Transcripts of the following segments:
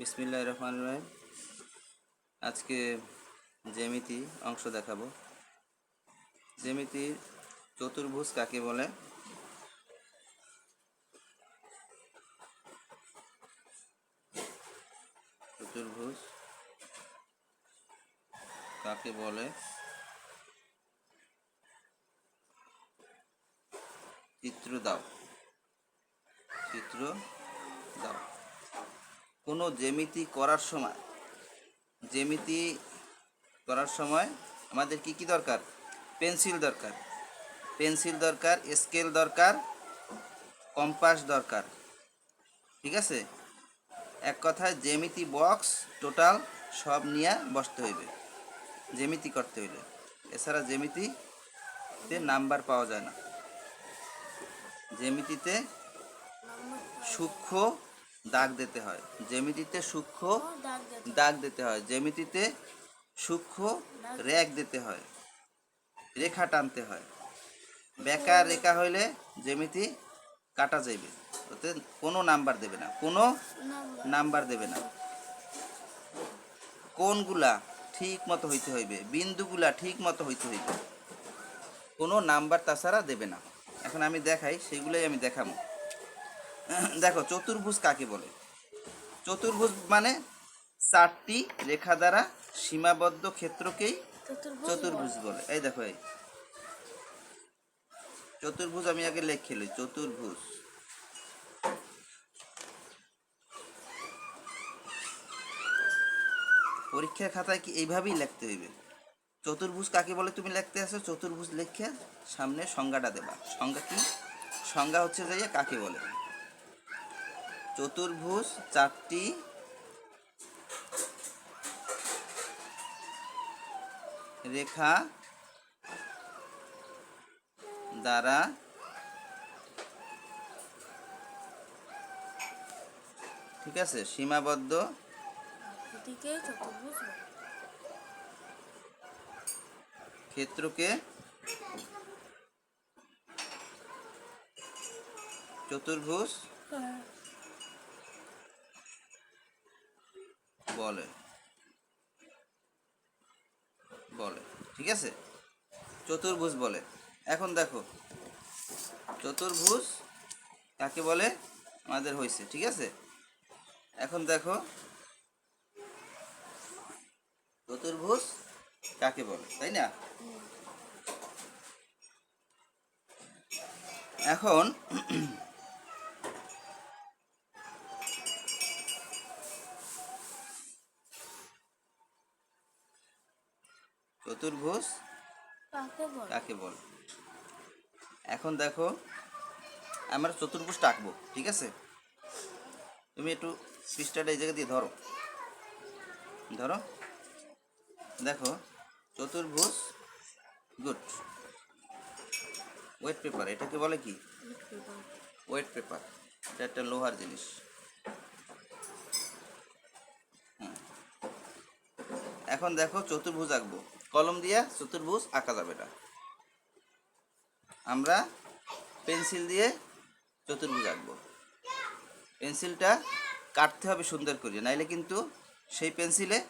বিসমিল্লাহ রহমান রহিম। আজকে জ্যামিতি অংশ দেখাবো। জ্যামিতির চতুর্ভুজ কাকে বলে? চতুর্ভুজ কাকে বলে? চিত্র দাও। চিত্র দাও। কোনো জ্যামিতি করার সময়, জ্যামিতি করার সময় আমাদের কি কি দরকার? পেন্সিল দরকার। পেন্সিল দরকার, স্কেল দরকার, কম্পাস দরকার। ঠিক আছে? এক কথায় জ্যামিতি বক্স টোটাল সব নিয়ে বসতে হইবে। জ্যামিতি করতে হইলে এছাড়া জ্যামিতিতে নাম্বার পাওয়া যায় না। জ্যামিতিতে সূক্ষ্ম দাগ দিতে হয়। জ্যামিতিতে সূক্ষ্ম দাগ দিতে হয়। জ্যামিতিতে সূক্ষ্ম রেখ দিতে হয়। রেখা টানতে হয়। বেকার রেখা হইলে জ্যামিতি কাটা যাইবে। ওতে কোনো নাম্বার দেবে না। কোনো নাম্বার। নাম্বার দেবে না। কোনগুলা ঠিক মতো হইতে হইবে? বিন্দুগুলা ঠিক মতো হইতে হইবে। কোনো নাম্বার তাছাড়া দেবে না। এখন আমি দেখাই সেগুলোই আমি দেখাবো। দেখো চতুর্ভুজ কাকে বলে? চতুর্ভুজ মানে চারটি রেখা দ্বারা সীমাবদ্ধ ক্ষেত্রকেই চতুর্ভুজ বলে। এই দেখো এই। চতুর্ভুজ আমি আগে লিখে লই চতুর্ভুজ। পরীক্ষার খাতায় কি এইভাবেই লিখতে হইবে? চতুর্ভুজ কাকে বলে তুমি লিখতে আসো? চতুর্ভুজ লিখে সামনে সংজ্ঞাটা দেবা। সংজ্ঞা কি? সংজ্ঞা হচ্ছে যে কাকে বলে? চতুর্ভুজ চারটি। রেখা দ্বারা ঠিক আছে সীমাবদ্ধ। ক্ষেত্রকে চতুর্ভুজ। বলে। বলে, ঠিক আছে? চতুর্ভুজ বলে। এখন দেখো, চতুর্ভুজ কাকে বলে? আমাদের হয়েছে ঠিক আছে? এখন দেখো, চতুর্ভুজ কাকে বলে, তাই না? এখন চতুর্ভুজ? কাকে বলে? এখন দেখো আমরা চতুর্ভুজটা আঁকবো ঠিক আছে? তুমি একটু পৃষ্ঠাটা এই জায়গা দিয়ে ধরো। ধরো। দেখো চতুর্ভুজ গুড। ওয়েট পেপার এটাকে বলে কি? ওয়েট পেপার এটা একটা লোহার জিনিস। এখন দেখো চতুর্ভুজ আঁকবো। কলম দিয়ে চতুর্ভুজ আঁকা যাবে না আমরা পেন্সিল দিয়ে চতুর্ভুজ আঁকবো। পেন্সিলটা কাটতে হবে সুন্দর করে, নাইলে কিন্তু সেই পেন্সিলে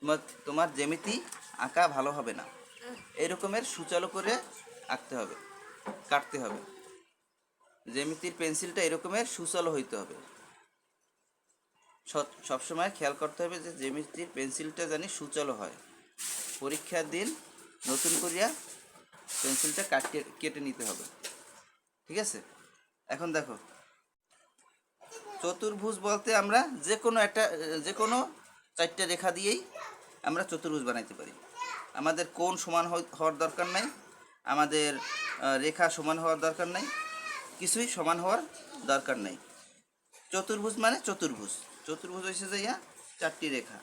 তোমার তোমার জ্যামিতি আঁকা ভালো হবে না। এরকমের সুচালো করে আঁকতে হবে, কাটতে হবে। জ্যামিতির পেন্সিলটা এরকমের সুচালো হইতে হবে। সব- সবসময় খেয়াল করতে হবে যে জ্যামিতির পেন্সিলটা জানি সুচালো হয়। পরীক্ষার দিন নতুন করিয়া পেন্সিলটা কাটে কেটে নিতে হবে। ঠিক আছে? এখন দেখো। চতুর্ভুজ বলতে আমরা যে কোনো একটা, যে কোনো চারটে রেখা দিয়েই আমরা চতুর্ভুজ বানাইতে পারি। আমাদের কোন সমান হওয়ার দরকার নাই। আমাদের রেখা সমান হওয়ার দরকার নাই। কিছুই সমান হওয়ার দরকার নেই। চতুর্ভুজ মানে চতুর্ভুজ। চতুর্ভুজ হয়েছে যে ইয়া, চারটি রেখা।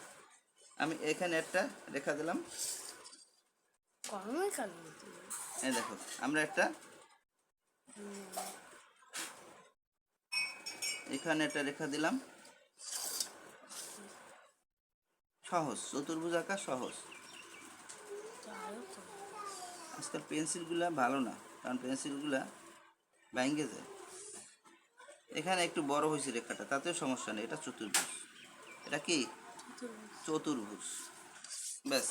আমি এখানে একটা রেখা দিলাম। এই দেখো আমরা একটা এখানে একটা রেখা দিলাম। সহজ চতুর্ভুজ আঁকা সহজ। আজকাল পেন্সিলগুলা ভালো না কারণ পেন্সিলগুলা ভেঙে যায়। এখানে একটু বড় হয়েছে রেখাটা তাতেও সমস্যা নেই এটা চতুর্ভুজ। এটা কি? চতুর্ভুজ। ব্যাস।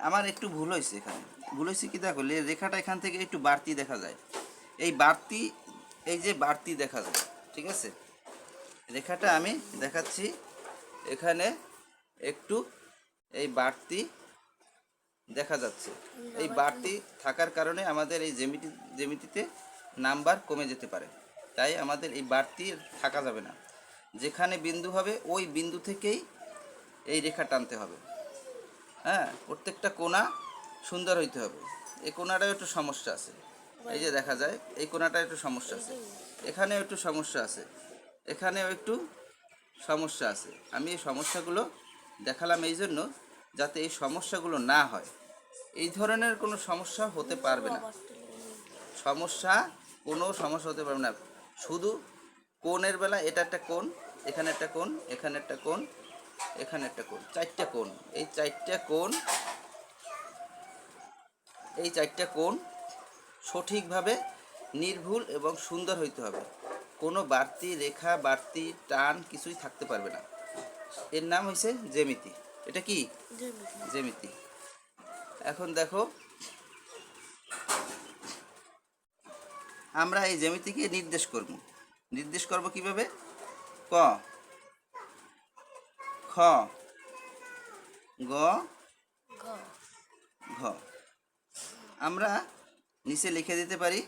আমার একটু ভুল হয়েছে এখানে। ভুল হয়েছে কি দেখো রেখাটা এখান থেকে একটু বাড়তি দেখা যায়। এই বাড়তি, এই যে বাড়তি দেখা যায়, ঠিক আছে? রেখাটা আমি দেখাচ্ছি এখানে একটু, এই বাড়তি দেখা যাচ্ছে। এই বাড়তি থাকার কারণে আমাদের এই জেমিটি জেমিটিতে নাম্বার কমে যেতে পারে। তাই আমাদের এই বাড়তি থাকা যাবে না। যেখানে বিন্দু হবে, ওই বিন্দু থেকেই এই রেখা টানতে হবে। হ্যাঁ প্রত্যেকটা কোণা সুন্দর হইতে হবে। এই কোণাটাও একটু সমস্যা আছে। এই যে দেখা যায়, এই কোণাটা একটু সমস্যা আছে। এখানেও একটু সমস্যা আছে। এখানেও একটু সমস্যা আছে। আমি এই সমস্যাগুলো দেখালাম এই জন্য যাতে এই সমস্যাগুলো না হয়। এই ধরনের কোনো সমস্যা হতে পারবে না। সমস্যা, কোনো সমস্যা হতে পারবে না। শুধু কোণের বেলা এটা একটা কোণ, এখানে একটা কোণ, এখানে একটা কোণ এখানে একটা কোণ চারটা কোণ। এই চারটা কোণ এই চারটা কোণ সঠিকভাবে নির্ভুল এবং সুন্দর হইতে হবে। কোনো বাড়তি রেখা বাড়তি টান কিছুই থাকতে পারবে না। এর নাম হয়েছে জ্যামিতি। এটা কি? জ্যামিতি। এখন দেখো আমরা এই জ্যামিতিকে নির্দেশ করব। নির্দেশ করব কীভাবে? ক খ। গ। ঘ। আমরা নিচে লিখে দিতে পারি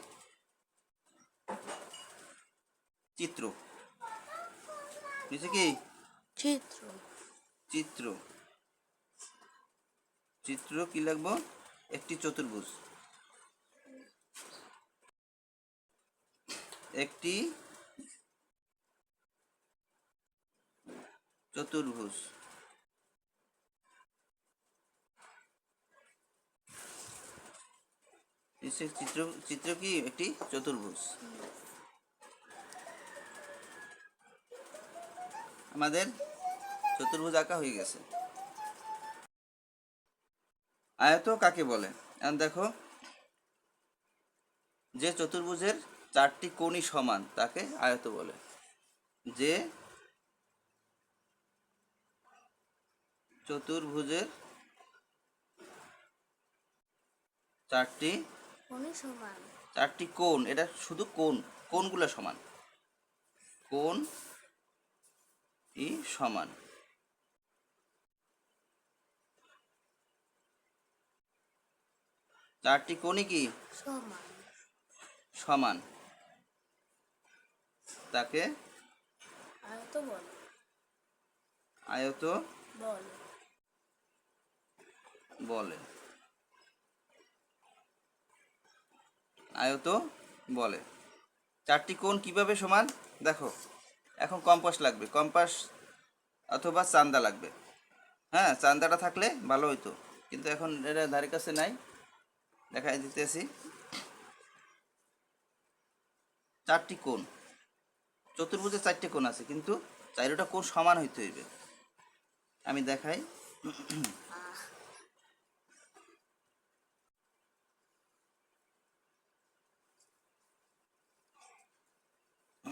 চিত্র। নিচে কি? চিত্র। চিত্র। চিত্র কি লাগবো একটি চতুর্ভুজ। একটি চতুর্ভুজ। চিত্র চিত্র কি? একটি চতুর্ভুজ। আমাদের চতুর্ভুজ আঁকা হয়ে গেছে। আয়ত কাকে বলে? দেখো, যে চতুর্ভুজের চারটি কোণই সমান, তাকে আয়ত বলে। যে চতুর্ভুজের চারটি চারটি কোণ এটা শুধু কোণ কোণগুলো সমান। কোণ ই সমান। চারটি কোণই কি? সমান। সমান। তাকে আয়ত বল। আয়ত বল। বলে। আয়ত বলে। চারটি কোণ কীভাবে সমান? দেখো, এখন কম্পাস লাগবে। কম্পাস অথবা চান্দা লাগবে। হ্যাঁ চান্দাটা থাকলে ভালো হইতো। কিন্তু এখন এটা ধারে কাছে নাই। দেখাই দিতেছি। চারটি কোণ। চতুর্ভুজে চারটি কোণ আছে, কিন্তু চারোটা কোণ সমান হইতে হইবে। আমি দেখাই।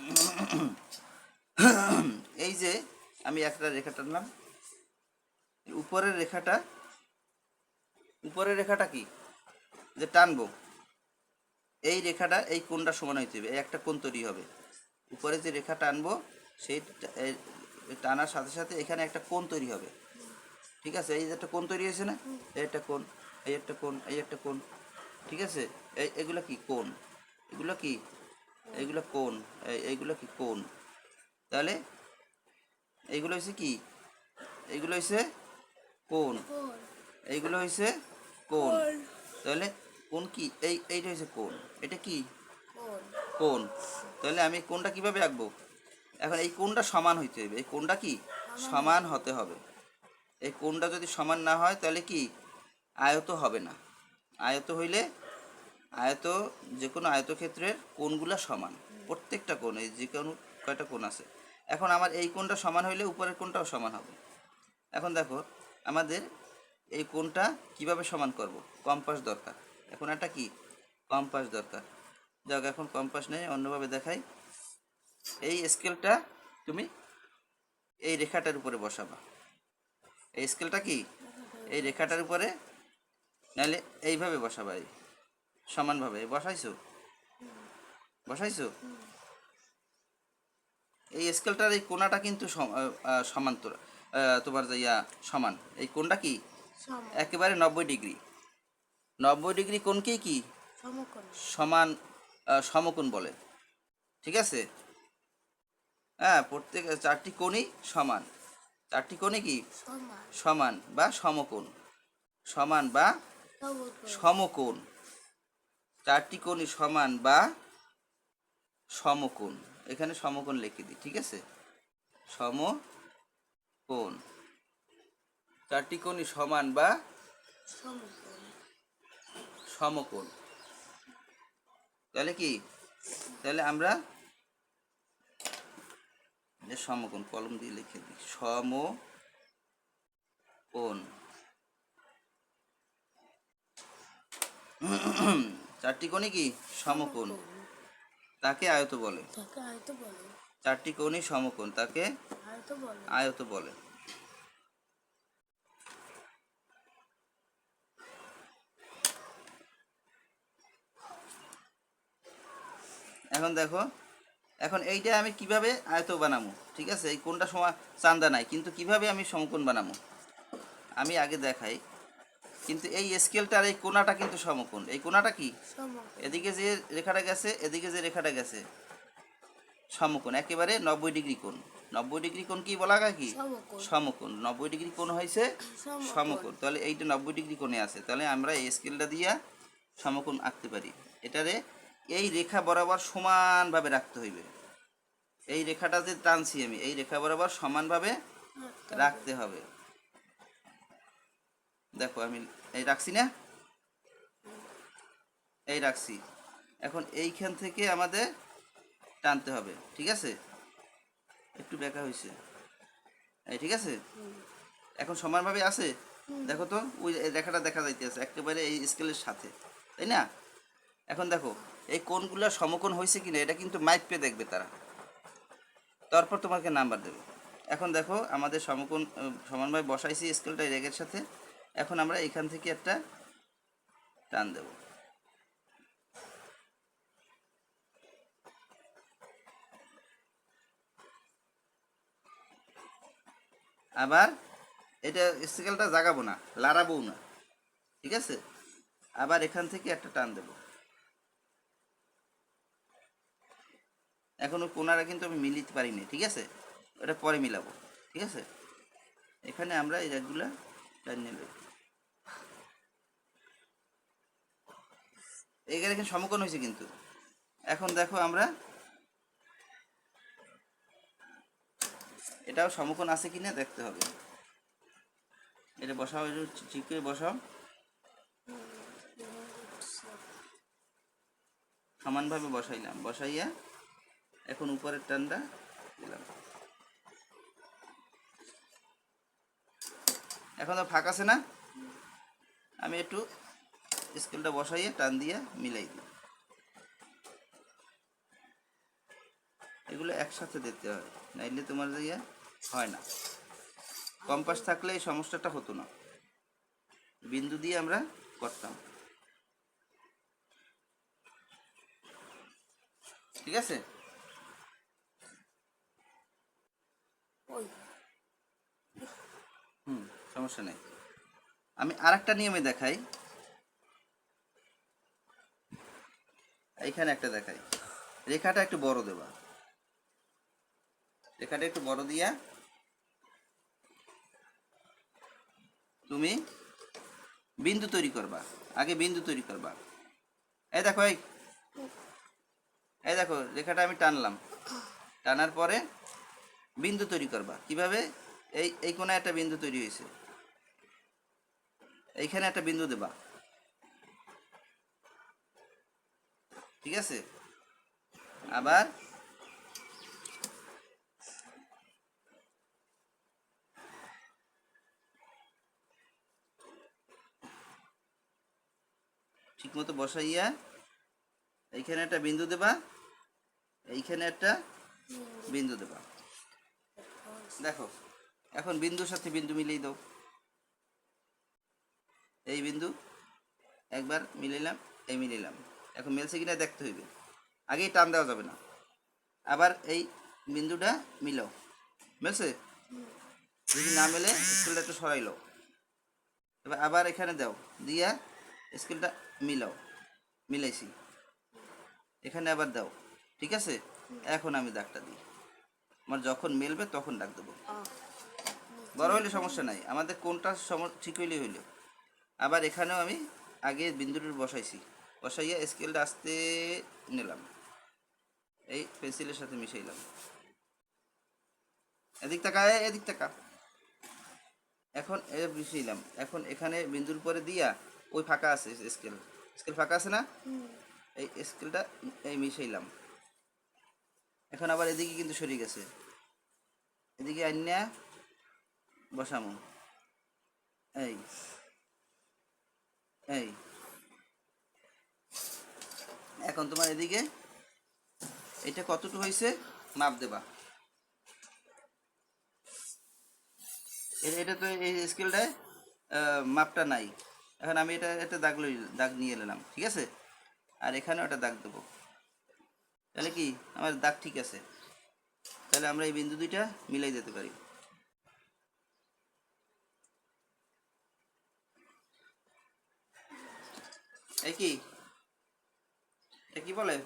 এই যে আমি একটা রেখা টানলাম। উপরের রেখাটা উপরের রেখাটা কি? যে টানবো। এই রেখাটা এই কোণটা সমান হইতে হবে একটা কোণ তৈরি হবে। উপরে যে রেখা টানবো, সেই টানার সাথে সাথে এখানে একটা কোণ তৈরি হবে। ঠিক আছে? এই একটা কোণ তৈরি হয়েছে না? এই একটা কোণ, এই একটা কোণ, এই একটা কোণ। ঠিক আছে? এগুলো কি? কোণ। এগুলো কি? এগুলো কোন এই- এইগুলো কি কোন তাহলে এইগুলো হয়েছে কি? এইগুলো হয়েছে কোন এইগুলো হয়েছে কোন তাহলে কোন কি? এই এইটা হয়েছে কোন এটা কি? কোন তাহলে আমি কোনটা কীভাবে আঁকবো? এখন এই কোনটা সমান হইতে হবে এই কোনটা কি? সমান। হতে হবে। এই কোনটা যদি সমান না হয় তাহলে কি? আয়ত হবে না। আয়ত হইলে আয়ত যে কোনো আয়তক্ষেত্রের কোণগুলা সমান। প্রত্যেকটা কোণ, এই যে কোনো কয়টা কোণ আছে। এখন আমার এই কোণটা সমান হইলে উপরের কোণটাও সমান হবে। এখন দেখো, আমাদের এই কোণটা কীভাবে সমান করব? কম্পাস দরকার। এখন একটা কি? কম্পাস দরকার। যাক, এখন কম্পাস নেই, অন্যভাবে দেখাই। এই স্কেলটা তুমি এই রেখাটার উপরে বসাবা। এই স্কেলটা কি? এই রেখাটার উপরে, নাহলে এইভাবে বসাবা এই। সমানভাবে। বসাইছো? বসাইছো? এই স্কেলটার এই কোণাটা কিন্তু সম- আহ, আহ, সমান্তর তোমার ইয়া সমান। এই কোণটা কি? একেবারে নব্বই ডিগ্রি। নব্বই ডিগ্রি কোণকেই কি? সমান সমকোণ বলে। ঠিক আছে? হ্যাঁ প্রত্যেক চারটি কোণই সমান। চারটি কোণে কি? সমান। সমান বা সমকোণ। সমান বা সমকোণ। চারটি কোণই সমান বা সমকোণ। এখানে সমকোণ লিখে দিই, ঠিক আছে? সমকোণ। চারটি কোণই সমান বা সমকোণ। তাহলে কি? তাহলে আমরা সমকোণ কলম দিয়ে লিখে দিই সম সমকোণ। চারটি কোণই কি সমকোণ? তাকে আয়ত বলে। চারটি কোণই সমকোণ তাকে আয়ত বলে। এখন দেখো এখন এইটা আমি কীভাবে আয়ত বানাবো? ঠিক আছে এই কোনটা সময় চান্দা নাই কিন্তু কীভাবে আমি সমকোণ বানাবো? আমি আগে দেখাই। কিন্তু এই স্কেলটার এই কোণাটা কিন্তু সমকোণ। এই কোণাটা কি? সমকোণ। এদিকে যে রেখাটা গেছে এদিকে যে রেখাটা গেছে সমকোণ। একেবারে নব্বই ডিগ্রি কোণ। নব্বই ডিগ্রি কোণ কি বলা হয় কি? সমকোণ। সমকোণ। নব্বই ডিগ্রি কোণ হয়েছে সমকোণ। সমকোণ। তাহলে এইটা নব্বই ডিগ্রি কোণে আছে। তাহলে আমরা এই স্কেলটা দিয়া সমকোণ আঁকতে পারি। এটারে এই রেখা বরাবর সমানভাবে রাখতে হইবে। এই রেখাটা যে টানছি আমি। এই রেখা বরাবর সমানভাবে রাখতে হবে। দেখো, আমি এই রাখছি না? এই রাখছি। এখন এইখান থেকে আমাদের টানতে হবে, ঠিক আছে? একটু বেঁকা হয়েছে। এই, ঠিক আছে? এখন সমানভাবে আছে? দেখো তো, ওই রেখাটা দেখা যাইতেছে, একেবারে এই স্কেলের সাথে, তাই না? এখন দেখো, এই কোনগুলো সমকোণ হয়েছে কিনা, এটা কিন্তু মাইক পেয়ে দেখবে তারা। তারপর তোমাকে নাম্বার দেবে। এখন দেখো, আমাদের সমকোণ সমানভাবে বসাইছি স্কেলটা রেগের সাথে। এখন আমরা এখান থেকে একটা টান দেব। আবার এটা স্কেলটা জাগাবো না লাড়াবও না, ঠিক আছে? আবার এখান থেকে একটা টান দেব। এখনও কোনারা কিন্তু আমি মিলিতে পারিনি, ঠিক আছে? ওটা পরে মিলাবো, ঠিক আছে? এখানে আমরা এই রেগুলা নেব এখানে এখানে সমকোণ হয়েছে কিন্তু। এখন দেখো আমরা এটাও সমকোণ আছে কিনা দেখতে হবে। এটা বসাও ঠিক করে বসাও। সমানভাবে বসাইলাম, বসাইয়া এখন উপরের টানটা দিলাম। এখন তো ফাঁক আছে না? আমি একটু স্কেলটা বসাইয়ে টান দিয়ে মিলাই দিই। এগুলো একসাথে দিতে হয়, নাইলে তোমার ইয়ে হয় না। কম্পাস থাকলে এই সমস্যাটা হতো না। বিন্দু দিয়ে আমরা করতাম। ঠিক আছে? ওই সমস্যা নেই। আমি আর একটা নিয়মে দেখাই। এইখানে একটা দেখাই। রেখাটা একটু বড় দেবা। রেখাটা একটু বড় দিয়া তুমি বিন্দু তৈরি করবা। আগে বিন্দু তৈরি করবা। এই দেখো, এই। এই দেখো, রেখাটা আমি টানলাম। টানার পরে বিন্দু তৈরি করবা। কীভাবে? এই এই কোণে একটা বিন্দু তৈরি হয়েছে। এইখানে একটা বিন্দু দেবা। ঠিক আছে? আবার ঠিক মতো বসাইয়া এইখানে একটা বিন্দু দেবা, এইখানে একটা বিন্দু দেবা। দেখো এখন বিন্দুর সাথে বিন্দু মিলিয়ে দাও। এই বিন্দু, একবার মিলিলাম এই মিলিলাম এখন মিলছে কিনা দেখতে হইবে। আগেই টান দেওয়া যাবে না। আবার এই বিন্দুটা মিলাও। মিলছে? যদি না মেলে, স্কেলটা একটু সরাইলো এবার আবার এখানে দাও, দিয়া স্কেলটা মিলাও। মিলাইছি। এখানে আবার দাও। ঠিক আছে? এখন আমি দাগটা দিই। আমার যখন মেলবে তখন ডাক দেবো। বড় হইলে সমস্যা নাই। আমাদের কোনটা সম ঠিক হইলে হইল। আবার এখানেও আমি আগে বিন্দুটি বসাইছি। বসাইয়া স্কেলটা আস্তে নিলাম। এই পেন্সিলের সাথে মিশাইলাম। এদিক টাকা এদিক টাকা এখন এ মিশাইলাম। এখন এখানে বিন্দুর পরে দিয়া ওই ফাঁকা আছে স্কেল স্কেল ফাঁকা আছে না? এই স্কেলটা এই মিশাইলাম। এখন আবার এদিকে কিন্তু সরে গেছে। এদিকে আন্যা বসামু। এই এই। এখন তোমার এদিকে এটা কতটুকু হয়েছে? মাপ দেবা। এটা তো এই স্কেলটায় মাপটা নাই। এখন আমি এটা একটা দাগ লই দাগ নিয়ে এলাম ঠিক আছে? আর এখানেও একটা দাগ দেবো। তাহলে কি? আমার দাগ ঠিক আছে। তাহলে আমরা এই বিন্দু দুইটা মিলাই দিতে পারি। এই কি? এটা কি বলে?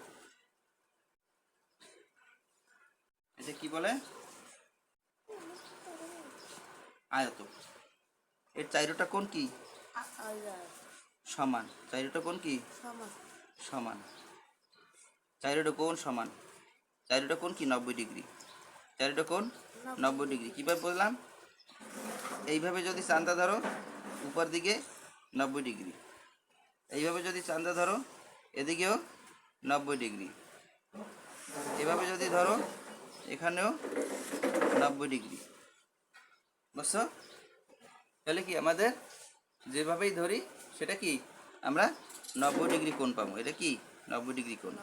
এটা কি বলে? আয়ত। এর চাইরোটা কোন কি? সমান। চাইরোটা কোন কি? সমান। সমান চাইরোটা কোন সমান। চাইরোটা কোন কি? নব্বই ডিগ্রি। চাইরোটা কোন নব্বই ডিগ্রি। কীভাবে বললাম? এইভাবে যদি চান্দা ধরো, উপর দিকে নব্বই ডিগ্রি। এইভাবে যদি চান্দা ধরো, এদিকেও নব্বই ডিগ্রি। এভাবে যদি ধরো, এখানেও নব্বই ডিগ্রি। বুঝছ? তাহলে কি আমাদের যেভাবেই ধরি, সেটা কি? আমরা নব্বই ডিগ্রি কোণ পাবো। এটা কি? নব্বই ডিগ্রি কোণ।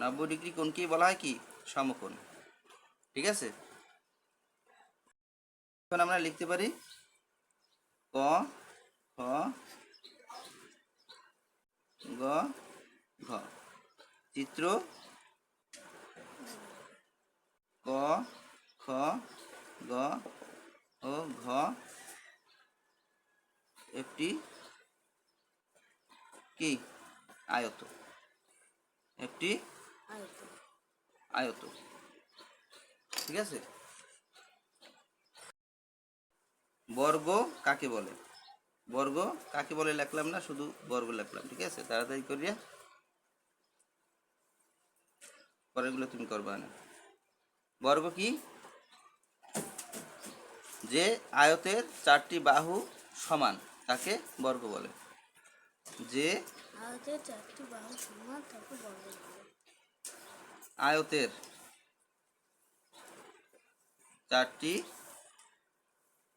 নব্বই ডিগ্রি কোন কোণকেই বলা হয় কি? সমকোণ। ঠিক আছে? এখন আমরা লিখতে পারি ক, খ গ ঘ। চিত্র? ক খ গ ও ঘ। একটি কি? আয়ত। একটি আয়ত। আয়ত। ঠিক আছে? বর্গ কাকে বলে? বর্গ কাকে বলে লিখলাম না শুধু বর্গ লিখলাম ঠিক আছে? তাড়াতাড়ি করিয়া পরেরগুলো তুমি করবা না। বর্গ কি? যে আয়তের চারটি বাহু সমান তাকে বর্গ বলে। যে আয়তের চারটি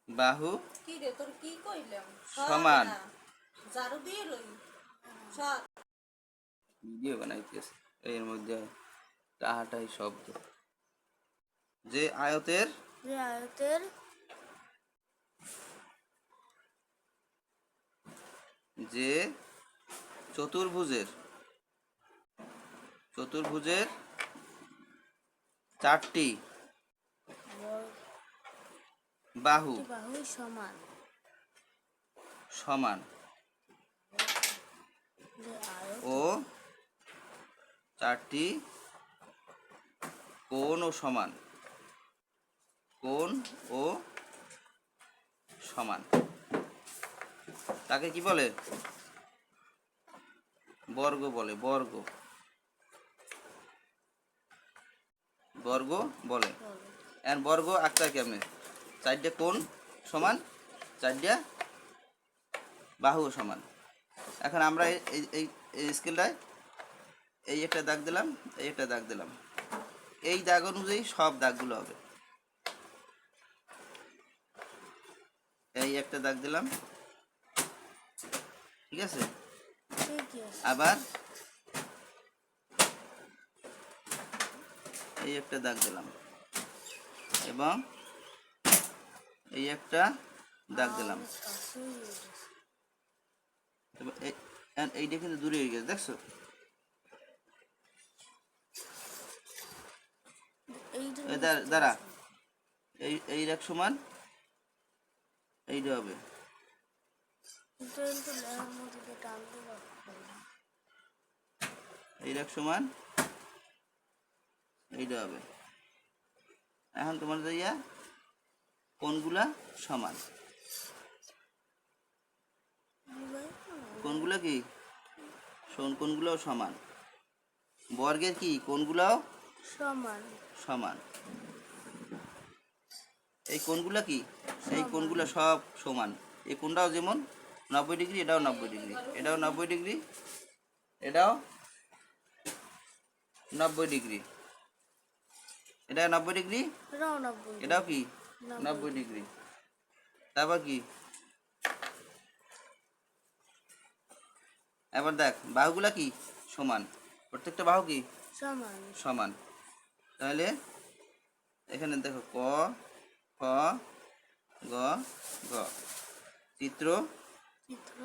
বাহু কি রে তোর কি কইলাম? সমান। জারু দিয়ে লই ভিডিও বানাইতেছে এর মধ্যে টাহাটাই শব্দ। যে আয়তের? যে আয়তের? যে চতুর্ভুজের। চতুর্ভুজের চারটি। বাহু। বাহু সমান। সমান। ও চারটি কোন ও সমান। কোন ও সমান। তাকে কি বলে? বর্গ বলে বর্গ। বর্গ বলে। বর্গ। আঁকতে কেমনে চারটে কোণ সমান চারটা বাহু সমান। এখন আমরা এই এই স্কেলটায় এই একটা দাগ দিলাম, এই একটা দাগ দিলাম। এই দাগ অনুযায়ী সব দাগগুলো হবে। এই একটা দাগ দিলাম। ঠিক আছে? আবার এই একটা দাগ দিলাম। এবং এই একটা দাগ দিলাম। এইটা কিন্তু দূরে হয়ে গেছে দেখছ? দাঁড়া- এই এই রেখ সমান এইটা হবে। এই রেখ সমান এইটা হবে। এখন তোমার যাইয়া কোনগুলা সমান? কোনগুলা কি? কোনগুলাও সমান। বর্গের কি? কোনগুলাও সমান। সমান। এই কোনগুলা কি? এই কোনগুলা সব সমান? এই কোনটাও যেমন নব্বই ডিগ্রি এটাও নব্বই ডিগ্রি। এটাও নব্বই ডিগ্রি এটাও নব্বই ডিগ্রি। এটা নব্বই ডিগ্রি এটাও কি? নব্বই। ডিগ্রি। তারপর কি? এবার দেখ বাহুগুলা কি? সমান। প্রত্যেকটা বাহু কি? সমান। সমান। তাহলে এখানে দেখো ক খ গ গ। চিত্র? চিত্র?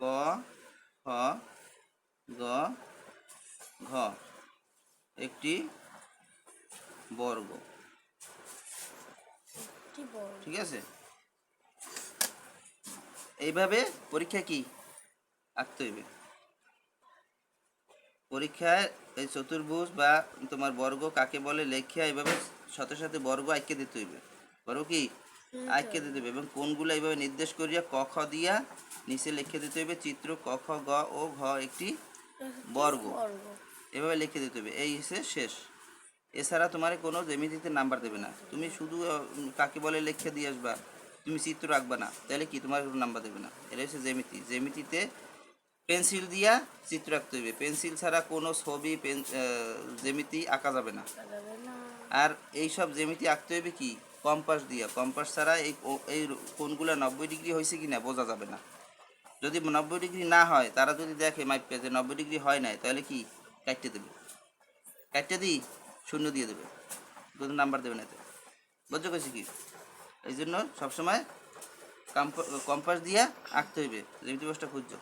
ক খ গ ঘ। একটি বর্গ। ঠিক আছে? এইভাবে পরীক্ষা কি? আঁকতে হইবে। পরীক্ষায় এই চতুর্ভুজ বা তোমার বর্গ কাকে বলে লেখিয়া এইভাবে সাথে সাথে বর্গ আঁকে দিতে হইবে। বর্গ কি? আঁকে দিতে হইবে এবং কোনগুলো এইভাবে নির্দেশ করিয়া ক খ দিয়া নিচে লিখে দিতে হইবে চিত্র ক খ গ ও ঘ একটি বর্গ। বর্গ। এভাবে লিখে দিতে হবে এই হচ্ছে শেষ। এছাড়া তোমার কোনো জ্যামিতিতে নাম্বার দেবে না। তুমি শুধু কাকে বলে লিখে দিয়ে আসবা, তুমি চিত্র রাখবা না, তাহলে কি তোমার কোনো নাম্বার দেবে না? এটা হচ্ছে জ্যামিতি। জ্যামিতিতে পেন্সিল দিয়া চিত্র আঁকতে হবে পেন্সিল ছাড়া কোনো ছবি জ্যামিতি আঁকা যাবে না। আর এই সব জ্যামিতি আঁকতে হবে কি? কম্পাস দিয়া। কম্পাস ছাড়া এই এই কোনগুলো নব্বই ডিগ্রি হয়েছে কি না বোঝা যাবে না। যদি নব্বই ডিগ্রি না হয়, তারা যদি দেখে, মাইপে, যে নব্বই ডিগ্রি হয় নাই, তাহলে কি? কাটতে দেবে। কাটতে দিই? শূন্য দিয়ে দেবে। দুটো নাম্বার না এতে। বুঝতে কেছি কি? এই জন্য সবসময় কম্পাস দিয়ে আঁকতে হইবে। রেমিটি বসটা খুঁজছো।